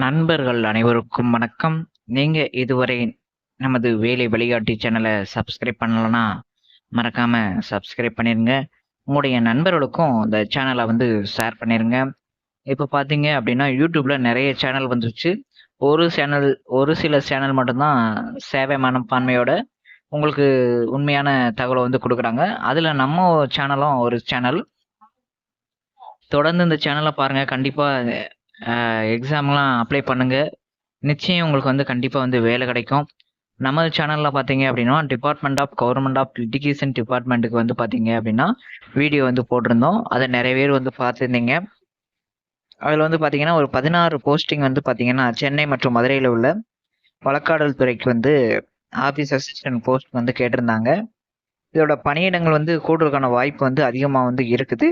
நண்பர்கள் அனைவருக்கும் வணக்கம். நீங்கள் இதுவரை நமது வேலை வழிகாட்டி சேனலை சப்ஸ்கிரைப் பண்ணலன்னா மறக்காமல் சப்ஸ்கிரைப் பண்ணிடுங்க உங்களுடைய நண்பர்களுக்கும் இந்த சேனலை வந்து ஷேர் பண்ணிடுங்க இப்போ பார்த்தீங்க அப்படின்னா யூடியூப்பில் நிறைய சேனல் வந்துருச்சு. ஒரு சேனல் ஒரு சில சேனல் மட்டும்தான் சேவை மனப்பான்மையோட உங்களுக்கு உண்மையான தகவலை வந்து கொடுக்குறாங்க அதில் நம்ம சேனலும் ஒரு சேனல். தொடர்ந்து இந்த சேனலை பாருங்கள் கண்டிப்பாக எக்ஸாம்லாம் அப்ளை பண்ணுங்க. நிச்சயம் உங்களுக்கு வந்து கண்டிப்பாக வந்து வேலை கிடைக்கும். நமது சேனலில் பார்த்தீங்க அப்படின்னா department of government of litigation டிபார்ட்மெண்ட்டுக்கு வந்து பார்த்தீங்க அப்படின்னா வீடியோ வந்து போட்டிருந்தோம். அதை நிறைய பேர் வந்து பார்த்துருந்தீங்க அதில் வந்து பார்த்தீங்கன்னா, ஒரு 16 போஸ்டிங் வந்து பார்த்தீங்கன்னா, சென்னை மற்றும் மதுரையில் உள்ள வழக்காடல் துறைக்கு வந்து ஆஃபீஸ் அசிஸ்டன்ட் போஸ்ட் வந்து கேட்டிருந்தாங்க. இதோட பணியிடங்கள் வந்து கூடுறதுக்கான வாய்ப்பு வந்து அதிகமாக வந்து இருக்குது.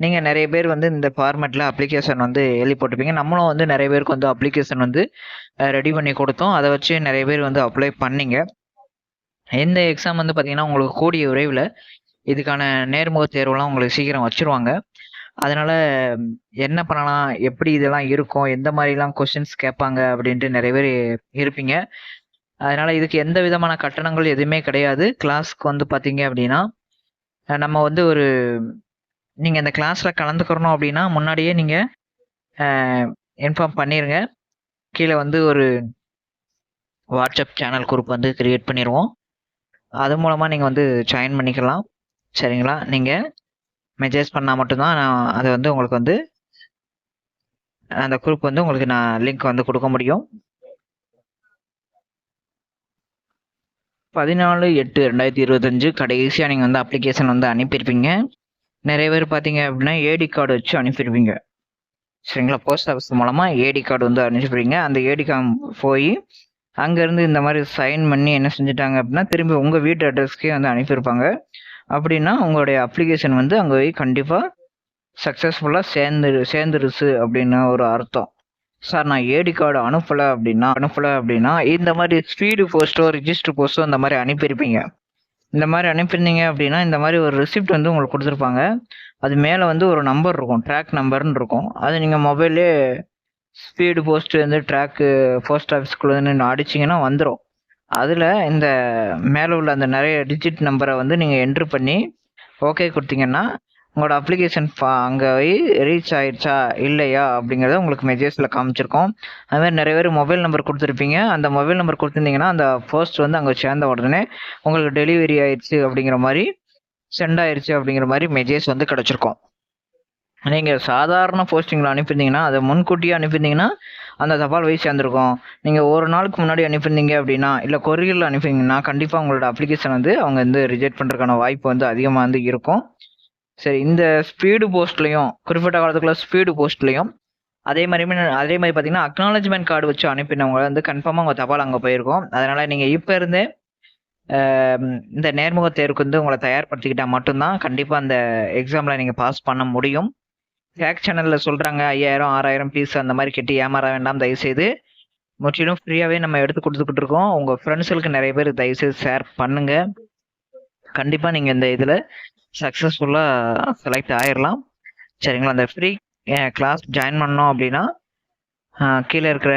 நீங்க நிறைய பேர் வந்து இந்த ஃபார்மேட்ல அப்ளிகேஷன் வந்து எழுதி போட்டுப்பீங்க நம்மளும் வந்து நிறைய பேருக்கு வந்து அப்ளிகேஷன் வந்து ரெடி பண்ணி கொடுத்தோம் அதை வச்சு நிறைய பேர் வந்து அப்ளை பண்ணீங்க. எந்த எக்ஸாம் வந்து பார்த்தீங்கன்னா, உங்களுக்கு கூடிய விரைவில் இதுக்கான நேர்முக தேர்வுலாம் உங்களுக்கு சீக்கிரம் வச்சுருவாங்க. அதனால் என்ன பண்ணலாம்? எப்படி இதெல்லாம் இருக்கும்? எந்த மாதிரிலாம் கொஷின்ஸ் கேட்பாங்க? அப்படின்ட்டு நிறைய பேர் இருப்பீங்க. அதனால் இதுக்கு எந்த விதமான கட்டணங்கள் எதுவுமே கிடையாது. கிளாஸ்க்கு வந்து பார்த்தீங்க அப்படின்னா நம்ம வந்து ஒரு நீங்கள் இந்த கிளாஸில் கலந்துக்கிறணும் அப்படின்னா முன்னாடியே நீங்கள் இன்ஃபார்ம் பண்ணிடுங்க கீழே வந்து ஒரு வாட்ஸ்அப் சேனல் குரூப் வந்து க்ரியேட் பண்ணிடுவோம் அது மூலமாக நீங்கள் வந்து ஜாயின் பண்ணிக்கலாம். சரிங்களா? நீங்கள் மெசேஜ் பண்ணால் மட்டும்தான் நான் அதை வந்து உங்களுக்கு வந்து அந்த குரூப் வந்து உங்களுக்கு நான் லிங்க் வந்து கொடுக்க முடியும். பதினாலு எட்டு ரெண்டாயிரத்தி இருபத்தஞ்சு கடைசியாக நீங்கள் வந்து அப்ளிகேஷன் வந்து அனுப்பியிருப்பீங்க. நிறைய பேர் பார்த்தீங்க அப்படின்னா ஏடி கார்டு வச்சு அனுப்பிடுவீங்க சரிங்களா? போஸ்ட் ஆஃபீஸ் மூலமாக ஏடி கார்டு வந்து அனுப்பிடுவீங்க அந்த ஏடி கார்டு போய் அங்கேருந்து இந்த மாதிரி சைன் பண்ணி என்ன செஞ்சுட்டாங்க அப்படின்னா திரும்பி உங்கள் வீட்டு அட்ரஸ்க்கே வந்து அனுப்பியிருப்பாங்க. அப்படின்னா உங்களுடைய அப்ளிகேஷன் வந்து அங்கே போய் கண்டிப்பாக சக்ஸஸ்ஃபுல்லாக சேர்ந்து சேர்ந்துருச்சு அப்படின்னு ஒரு அர்த்தம். சார் நான் ஏடி கார்டு அனுப்பலை அப்படின்னா அனுப்பலை அப்படின்னா இந்த மாதிரி ஸ்பீடு போஸ்ட்டோ, ரிஜிஸ்டர் போஸ்ட்டோ இந்த மாதிரி அனுப்பியிருப்பீங்க. இந்த மாதிரி அனுப்பியிருந்தீங்க அப்படின்னா இந்த மாதிரி ஒரு ரிசிப்ட் வந்து உங்களுக்கு கொடுத்துருப்பாங்க அது மேலே வந்து ஒரு நம்பர் இருக்கும். ட்ராக் நம்பர்ன்னு இருக்கும். அது நீங்கள் மொபைல்லே ஸ்பீடு போஸ்ட் வந்து ட்ராக்கு போஸ்ட் ஆஃபீஸ்க்குள்ளேன்னு அடிச்சீங்கன்னா வந்துடும் அதில் இந்த மேலே உள்ள அந்த நிறைய டிஜிட் நம்பரை வந்து நீங்கள் என்ட்ரு பண்ணி, ஓகே கொடுத்தீங்கன்னா உங்களோட அப்ளிகேஷன் ஃபா அங்கே போய் ரீச் ஆயிடுச்சா இல்லையா? அப்படிங்கிறத உங்களுக்கு மெசேஜில் காமிச்சிருக்கோம் அதுமாதிரி நிறைய பேர் மொபைல் நம்பர் கொடுத்துருப்பீங்க அந்த மொபைல் நம்பர் கொடுத்துருந்தீங்கன்னா அந்த போஸ்ட் வந்து அங்கே சேர்ந்த உடனே உங்களுக்கு டெலிவரி ஆயிடுச்சு அப்படிங்கிற மாதிரி சென்ட் ஆயிடுச்சு அப்படிங்கிற மாதிரி மெசேஜ் வந்து கிடச்சிருக்கோம் நீங்கள் சாதாரண போஸ்டிங்கில் அனுப்பியிருந்தீங்கன்னா, அதை முன்கூட்டியே அனுப்பியிருந்தீங்கன்னா, அந்த தபால் போய் சேர்ந்துருக்கும் நீங்கள் ஒரு நாளுக்கு முன்னாடி அனுப்பியிருந்தீங்க அப்படின்னா இல்லை கொரியரில் அனுப்பியிருந்தீங்கன்னா, கண்டிப்பாக உங்களோட அப்ளிகேஷன் வந்து அவங்க வந்து ரிஜெக்ட் பண்ணுறதுக்கான வாய்ப்பு வந்து அதிகமாக வந்து இருக்கும். சரி இந்த ஸ்பீடு போஸ்ட்லையும் குறிப்பிட்ட காலத்துக்குள்ள ஸ்பீடு போஸ்ட்லையும் அதே மாதிரி அதே மாதிரி பார்த்தீங்கன்னா, அக்னாலஜ்மெண்ட் கார்டு வச்சு அனுப்பினவங்க வந்து கன்ஃபார்மாக உங்கள் தபால் அங்கே போயிருக்கோம் அதனால் நீங்கள் இப்போ இருந்தே இந்த நேர்முக தேர்வுக்கு வந்து உங்களை தயார்படுத்திக்கிட்டால் மட்டும்தான் கண்டிப்பாக அந்த எக்ஸாமில் நீங்கள் பாஸ் பண்ண முடியும். ஃபேக் சேனல்ல சொல்றாங்க 5000, 6000 ஃபீஸ் அந்த மாதிரி கட்டி ஏமாற வேண்டாம் தயவுசெய்து. முற்றிலும் ஃப்ரீயாகவே நம்ம எடுத்து கொடுத்துக்கிட்டு இருக்கோம். உங்கள் ஃப்ரெண்ட்ஸுகளுக்கு நிறைய பேர் தயவுசெய்து ஷேர் பண்ணுங்கள் கண்டிப்பாக நீங்கள் இந்த இதில் சக்ஸஸ்ஃபுல்லாக செலக்ட் ஆயிடலாம் சரிங்களா? அந்த ஃப்ரீ கிளாஸ் ஜாயின் பண்ணோம் அப்படின்னா கீழே இருக்கிற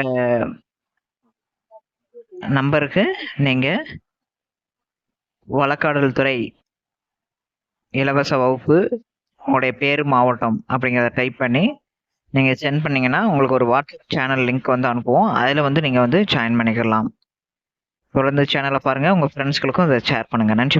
நம்பருக்கு நீங்கள் வழக்காடல் துறை இலவச வகுப்பு, உங்களுடைய பேர் மாவட்டம் அப்படிங்கிறத டைப் பண்ணி, நீங்கள் சென்ட் பண்ணீங்கன்னா, உங்களுக்கு ஒரு வாட்ஸ்அப் சேனல் லிங்க் வந்து அனுப்புவோம். அதில் வந்து நீங்கள் வந்து ஜாயின் பண்ணிக்கலாம். தொடர்ந்து சேனலை பாருங்கள் உங்கள் ஃப்ரெண்ட்ஸ்களுக்கும் அதை ஷேர் பண்ணுங்கள் நன்றி.